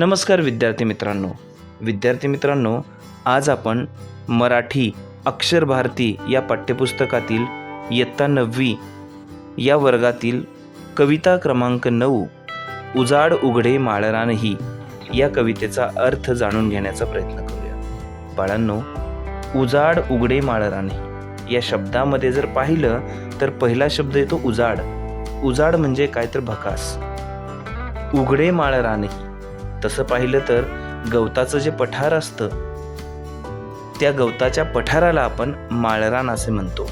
नमस्कार विद्यार्थी मित्रांनो. विद्यार्थी मित्रांनो आज आपण मराठी अक्षर भारती या पाठ्यपुस्तकातील इयत्ता नववी या वर्गातील कविता क्रमांक नऊ उजाड उघडे माळरानही या कवितेचा अर्थ जाणून घेण्याचा प्रयत्न करूया. बाळांनो उजाड उघडे माळरानही या शब्दामध्ये जर पाहिलं तर पहिला शब्द येतो उजाड. उजाड म्हणजे काय तर भकास. उघडे माळरानही तसं पाहिलं तर गवताचं जे पठार असतं त्या गवताच्या पठाराला आपण माळरान असे म्हणतो.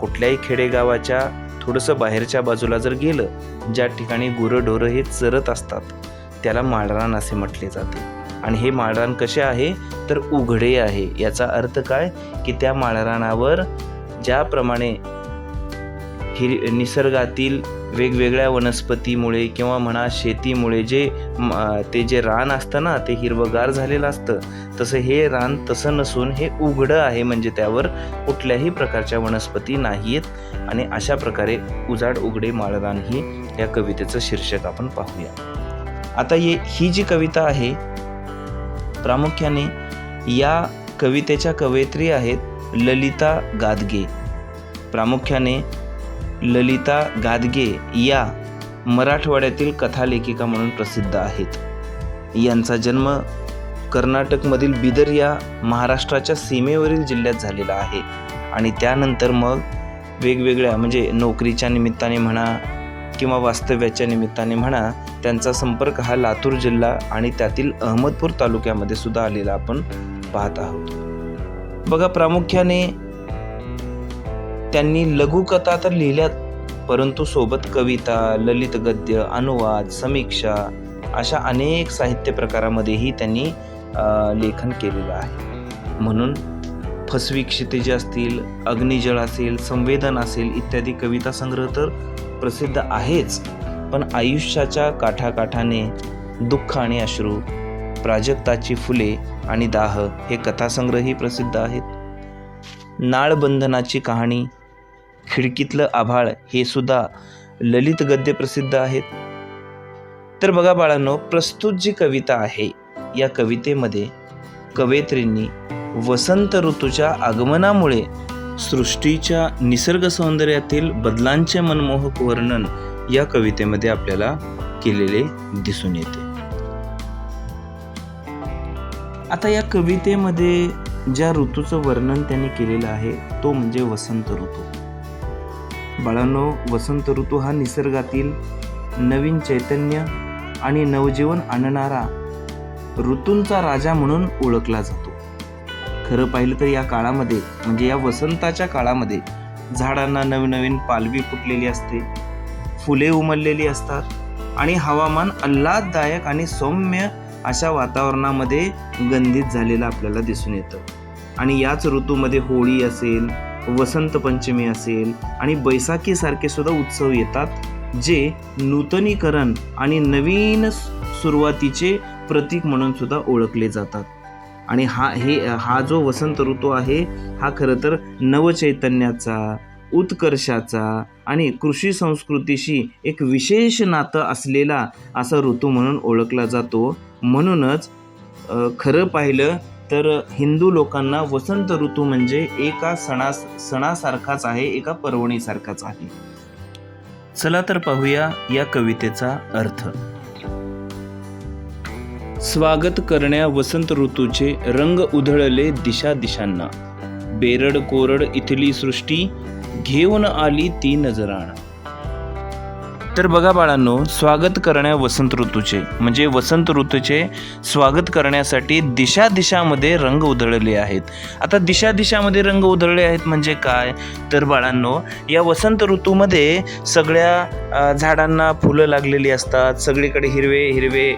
कुठल्याही खेडेगावाच्या थोडंसं बाहेरच्या बाजूला जर गेलं ज्या ठिकाणी गुरंढोरं हे चरत असतात त्याला माळरान असे म्हटले जाते. आणि हे माळरान कसे आहे? तर उघडे आहे. याचा अर्थ काय? की त्या माळरानावर ज्याप्रमाणे हिर निसर्गातील वेगवेगळ्या वनस्पतीमुळे किंवा म्हणा शेतीमुळे जे ते जे रान असतं ना ते हिरवगार झालेलं असतं. तसं हे रान तसं नसून हे उघडं आहे म्हणजे त्यावर कुठल्याही प्रकारच्या वनस्पती नाही आहेत आणि अशा प्रकारे उजाड उघडे माळरान ही या कवितेचं शीर्षक आपण पाहूया. आता ये ही जी कविता आहे प्रामुख्याने या कवितेच्या कवयित्री आहेत ललिता गादगे. प्रामुख्याने ललिता गादगे या मराठवाड्यातील कथालेखिका म्हणून प्रसिद्ध आहेत. यांचा जन्म कर्नाटकमधील बिदर या महाराष्ट्राच्या सीमेवरील जिल्ह्यात झालेला आहे आणि त्यानंतर मग वेगवेगळ्या म्हणजे नोकरीच्या निमित्ताने म्हणा किंवा वास्तव्याच्या निमित्ताने म्हणा त्यांचा संपर्क हा लातूर जिल्हा आणि त्यातील अहमदपूर तालुक्यामध्ये सुद्धा आलेला आपण पाहत आहोत. बघा प्रामुख्याने त्यांनी लघुकथा तर लिहिल्यात परंतु सोबत कविता ललित गद्य अनुवाद समीक्षा अशा अनेक साहित्य प्रकारामध्येही त्यांनी लेखन केलेलं आहे. म्हणून फसवी क्षितिजे असतील अग्निजळ असेल संवेदन असेल इत्यादी कविता संग्रह तर प्रसिद्ध आहेच पण आयुष्याच्या काठाकाठाने दुःख आणि अश्रू प्राजक्ताची फुले आणि दाह हे कथासंग्रहही प्रसिद्ध आहेत. नाळबंधनाची कहाणी खिडकीतलं आभाळ हे सुद्धा ललित गद्य प्रसिद्ध आहेत. तर बघा बाळांनो प्रस्तुत जी कविता आहे या कवितेमध्ये कवयित्रींनी वसंत ऋतूच्या आगमनामुळे सृष्टीच्या निसर्ग सौंदर्यातील बदलांचे मनमोहक वर्णन या कवितेमध्ये आपल्याला केलेले दिसून येते. आता या कवितेमध्ये ज्या ऋतूचं वर्णन त्यांनी केलेलं आहे तो म्हणजे वसंत ऋतू. बाळांनो वसंत ऋतू हा निसर्गातील नवीन चैतन्य आणि नवजीवन आणणारा ऋतूंचा राजा म्हणून ओळखला जातो. खरं पाहिलं तर या काळामध्ये म्हणजे या वसंताच्या काळामध्ये झाडांना नवनवीन पालवी फुटलेली असते फुले उमललेली असतात आणि हवामान आल्हाददायक आणि सौम्य अशा वातावरणामध्ये गंधित झालेलं आपल्याला दिसून येतं. आणि याच ऋतूमध्ये होळी असेल वसंत पंचमी असेल आणि बैसाखीसारखे सुद्धा उत्सव येतात जे नूतनीकरण आणि नवीन सुरुवातीचे प्रतीक म्हणून सुद्धा ओळखले जातात. आणि हा हे हा जो वसंत ऋतू आहे हा खरं तर नवचैतन्याचा उत्कर्षाचा आणि कृषी संस्कृतीशी एक विशेष नातं असलेला असा ऋतू म्हणून ओळखला जातो. म्हणूनच खरं पाहिलं तर हिंदू लोकांना वसंत ऋतू म्हणजे एका सणा सणासारखाच आहे एका पर्वणीसारखाच आहे. चला तर पाहूया या कवितेचा अर्थ. स्वागत करण्या वसंत ऋतूचे रंग उधळले दिशा दिशांना बेरड कोरड इथली सृष्टी घेऊन आली ती नजराणा. तर बघा बाळांनो स्वागत करण्या वसंत ऋतूचे. म्हणजे वसंत ऋतूचे स्वागत करण्यासाठी दिशा दिशामध्ये रंग उधळले आहेत. आता दिशा दिशामध्ये रंग उधळले आहेत म्हणजे काय? तर बाळांनो या वसंत ऋतूमध्ये सगळ्या झाडांना फुलं लागलेली असतात. सगळीकडे हिरवे हिरवे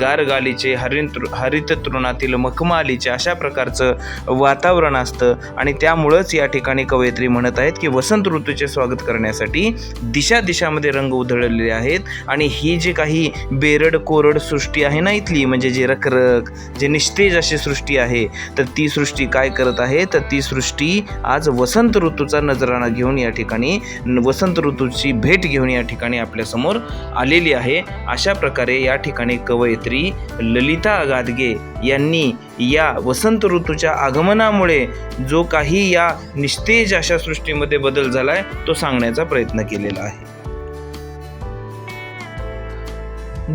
गार गालीचे हरित हरित तृणातील मखमालीचे अशा प्रकारचं वातावरण असतं. आणि त्यामुळंच या ठिकाणी कवयित्री म्हणत आहेत की वसंत ऋतूचे स्वागत करण्यासाठी दिशा दिशामध्ये रंग उधळले पसरलेले आहेत. आणि ही जी काही बेरड कोरड सृष्टी आहे ना इथली म्हणजे जे रखरख जे निस्तेज अशी सृष्टी आहे तर ती सृष्टी काय करत आहे? तर ती सृष्टी आज वसंत ऋतूचा नजराणा घेऊन या ठिकाणी वसंत ऋतूची भेट घेऊन या ठिकाणी आपल्यासमोर आलेली आहे. अशा प्रकारे या ठिकाणी कवयित्री ललिता गादगे यांनी या वसंत ऋतूच्या आगमनामुळे जो काही या निस्तेज अशा सृष्टीमध्ये बदल झाला आहे तो सांगण्याचा प्रयत्न केलेला आहे.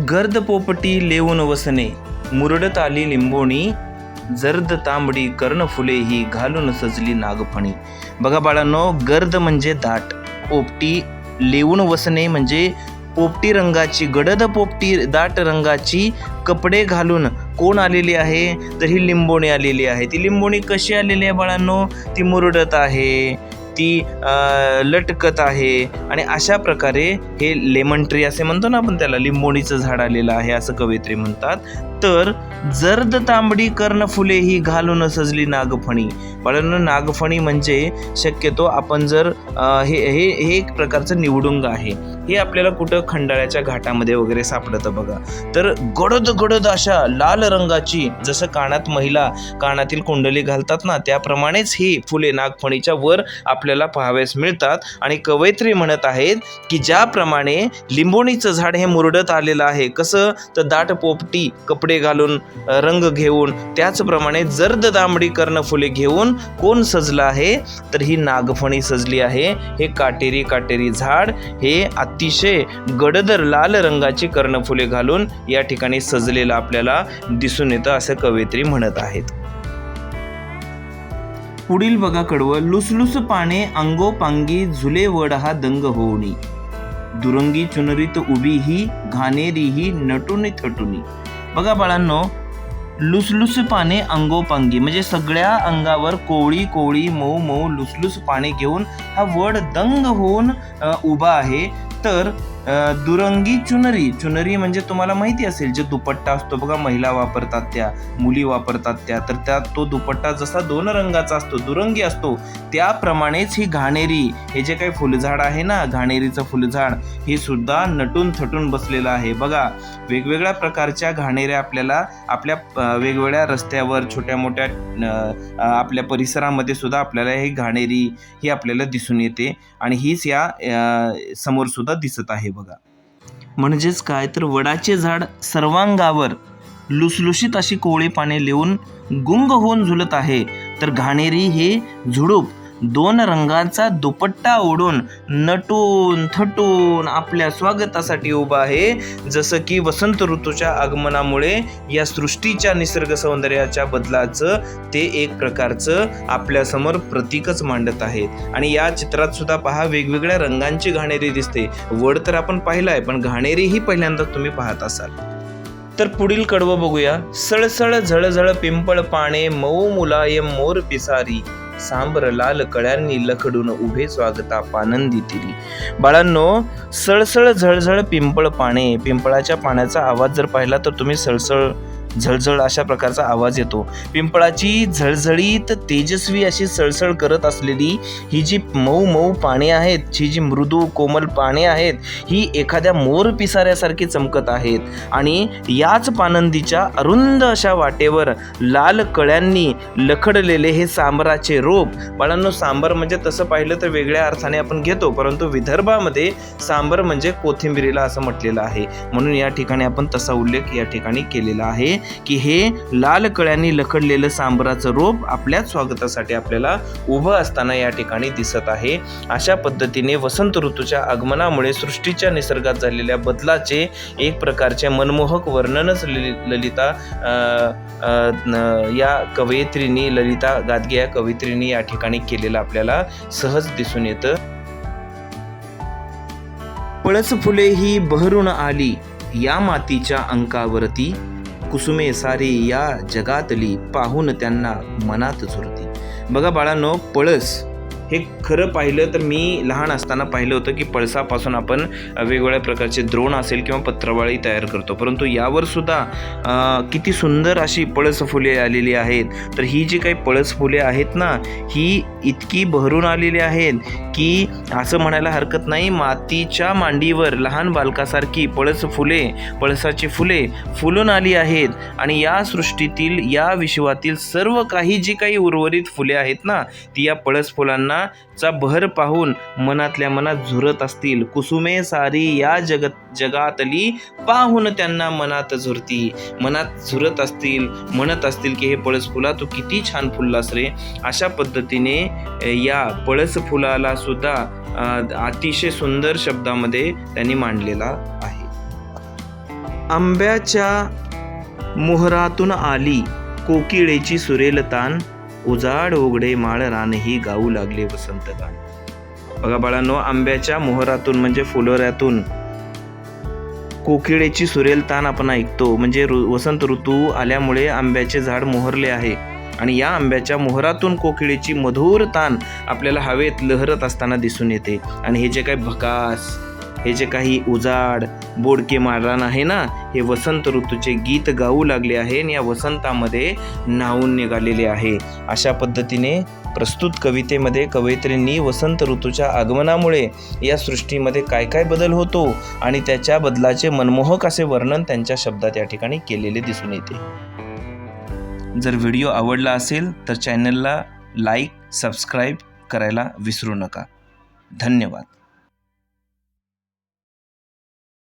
गर्द पोपटी लेवून वसने मुरडत आली लिंबोणी जर्द तांबडी कर्णफुले ही घालून सजली नागफणी. बघा बाळांनो गर्द म्हणजे दाट पोपटी लेवून वसणे म्हणजे पोपटी रंगाची गडद पोपटी दाट रंगाची कपडे घालून कोण आलेली आहे? तर ही लिंबोणी आलेली आहे. ती लिंबोणी कशी आलेली आहे बाळांनो? ती मुरडत आहे. ती लटकत आहे. आणि अशा प्रकारे हे लेमन ट्री असे म्हणतो ना आपण त्याला लिंबोणीचं झाड आलेलं आहे असं कवयित्री म्हणतात. तर जर्द तांबडी कर्णफुले ही घालून सजली नागफणी. पण नागफणी म्हणजे शक्यतो आपण जर हे हे हे एक प्रकारचं निवडुंग आहे. हे आपल्याला कुठं खंडाळ्याच्या घाटामध्ये वगैरे सापडतं बघा. तर गडद गडद अशा लाल रंगाची जसं कानात महिला कानातील कुंडली घालतात ना त्याप्रमाणेच ही फुले नागफणीच्या वर आपल्याला पाहाव्यास मिळतात. आणि कवयित्री म्हणत आहेत की ज्याप्रमाणे लिंबोणीचं झाड हे मुरडत आलेलं आहे. कसं? तर दाट पोपटी कपडे घालून रंग घेऊन त्याचप्रमाणे जर्द दांबडी कर्ण फुले घेऊन कोण सजलं आहे? तर ही नागफणी सजली आहे. हे काटेरी काटेरी झाड हे अतिशय गडदर लाल रंगाची कर्णफुले घालून या ठिकाणी सजलेलं आपल्याला दिसून येतं असं कवयित्री म्हणत आहेत. पुढील बघा कडवं लुसलुस पाने अंगोपांगी झुले वड हा दंग होऊनी. दुरंगी चुनरीत उभी ही घाणेरी ही नटुनी थटुनी. बघा बाळांनो लुसलुस पाने अंगोपांगी म्हणजे सगळ्या अंगावर कोवळी कोवळी मऊ मऊ लुसलुस पाने घेऊन हा वड दंग होऊन उभा आहे. तर दुरंगी चुनरी. चुनरी म्हणजे तुम्हाला माहिती असेल जे दुपट्टा असतो बघा महिला वापरतात त्या मुली वापरतात त्या तर त्यात तो दुपट्टा जसा दोन रंगाचा असतो दुरंगी असतो त्याप्रमाणेच ही घाणेरी हे जे काही फुलझाड आहे ना घाणेरीचं फुलझाड हे सुद्धा नटून थटून बसलेलं आहे. बघा वेगवेगळ्या प्रकारच्या घाणेऱ्या आपल्याला आपल्या वेगवेगळ्या रस्त्यावर छोट्या मोठ्या अ, आपल्या परिसरामध्ये सुद्धा आपल्याला ही घाणेरी ही आपल्याला दिसून येते. आणि हीच या समोर सुद्धा दिसत आहे. बघा. म्हणजेच काय? तर वडाचे झाड सर्वांगावर लुसलुशीत अशी कोवळी पाने लिहून गुंग होऊन झुलत आहे. तर घाणेरी हे झुडूप दोन रंगांचा दुपट्टा ओढून नटून थटून आपल्या स्वागतासाठी उभा आहे. जसं की वसंत ऋतूच्या आगमनामुळे या सृष्टीच्या निसर्ग सौंदर्याच्या बदलाचं ते एक प्रकारचं आपल्यासमोर प्रतीकच मांडत आहेत. आणि या चित्रात सुद्धा पहा वेगवेगळ्या रंगांची घाणेरी दिसते. वड तर आपण पाहिलं आहे पण घाणेरीही पहिल्यांदा तुम्ही पाहत असाल. तर पुढील कडवं बघूया. सळसळ झळझळ पिंपळ पाने मऊ मुलायम मोर पिसारी. सांबर लाल कळ्यांनी लखडून उभे स्वागता पानंदी तिरी बाळांनो सळसळ झळझळ पिंपळ पाने पिंपळाच्या पाण्याचा आवाज जर पाहिला तर तुम्ही सळसळ झळझळ अशा प्रकारचा आवाज येतो. पिंपळाची झळझळीत तेजस्वी अशी सळसळ करत असलेली ही जी मऊ मऊ पाने आहेत ही जी मृदू कोमल पाने आहेत ही एखाद्या मोर पिसाऱ्यासारखी चमकत आहेत. आणि याच पानंदीच्या अरुंद अशा वाटेवर लाल कळ्यांनी लखडलेले हे सांबराचे रोप. बाळांनो सांबर म्हणजे तसं पाहिलं तर वेगळ्या अर्थाने आपण घेतो परंतु विदर्भामध्ये सांबर म्हणजे कोथिंबिरीला असं म्हटलेलं आहे. म्हणून या ठिकाणी आपण तसा उल्लेख या ठिकाणी केलेला आहे. की हे लाल कळ्यांनी लखडलेलं सांबराचं रोप आपल्याच स्वागतासाठी आपल्याला उभं असताना या ठिकाणी दिसत आहे. अशा पद्धतीने वसंत ऋतूच्या आगमनामुळे सृष्टीच्या निसर्गात झालेल्या बदलाचे एक प्रकारचे मनमोहक वर्णनच ललि- ललिता या कवयित्रीनी ललिता गादगे या कवयित्रीनी या ठिकाणी केलेलं आपल्याला सहज दिसून येतं. पळस फुले ही बहरून आली या मातीच्या अंकावरती कुसुमे सारी या जगातली पाहून त्यांना मनात झुरती. बघा बाळांनो पळस हे खरं पाहिलं तर मी लहान असताना पाहिलं होतं की पळसापासून आपण वेगवेगळ्या प्रकारचे द्रोण असेल किंवा पत्रावळी तयार करतो. परंतु यावर सुद्धा किती सुंदर अशी पळस फुले आलेली आहेत. तर ही जी काही पळस फुले आहेत ना ही इतकी बहरून आलेली आहेत की असं म्हणायला हरकत नाही मातीच्या मांडीवर लहान बालकासारखी पळस फुले पळसाची फुले फुलून आली आहेत. आणि या सृष्टीतील या विश्वातील सर्व काही जी काही उर्वरित फुले आहेत ना ती या पळस फुलांना चा भर पाहून मनातल्या मनात झुरत असतील. कुसुमे सारी या जगत जगातली पाहून त्यांना मनात झुरती. मनात झुरत असतील म्हणत असतील की हे पळस फुला तू किती छान फुललास रे. अशा पद्धतीने या पळस फुलाला सुद्धा अतिशय सुंदर शब्दामध्ये त्यांनी मांडलेला आहे. आंब्याच्या मोहरातून आली कोकिळेची सुरेल तान उजाड ओघडे माळ रानही गाऊ लागले वसंत बघा बाळांनो आंब्याच्या मोहरातून म्हणजे फुलोऱ्यातून कोकिळेची सुरेल तान आपण ऐकतो. म्हणजे वसंत ऋतू आल्यामुळे आंब्याचे झाड मोहरले आहे. आणि या आंब्याच्या मोहरातून कोकिळेची मधुर तान आपल्याला हवेत लहरत असताना दिसून येते. आणि हे जे काही भकास हे जे काही उजाड बोडके माररान आहे ना हे वसंत ऋतूचे गीत गाऊ लागले आहे आणि या वसंतामध्ये न्हावून निघालेले आहे. अशा पद्धतीने प्रस्तुत कवितेमध्ये कवयित्रींनी वसंत ऋतूच्या आगमनामुळे या सृष्टीमध्ये काय काय बदल होतो आणि त्याच्या बदलाचे मनमोहक असे वर्णन त्यांच्या शब्दात या ठिकाणी केलेले दिसून येते. जर व्हिडिओ आवडला असेल तर चॅनलला लाईक सबस्क्राईब करायला विसरू नका. धन्यवाद.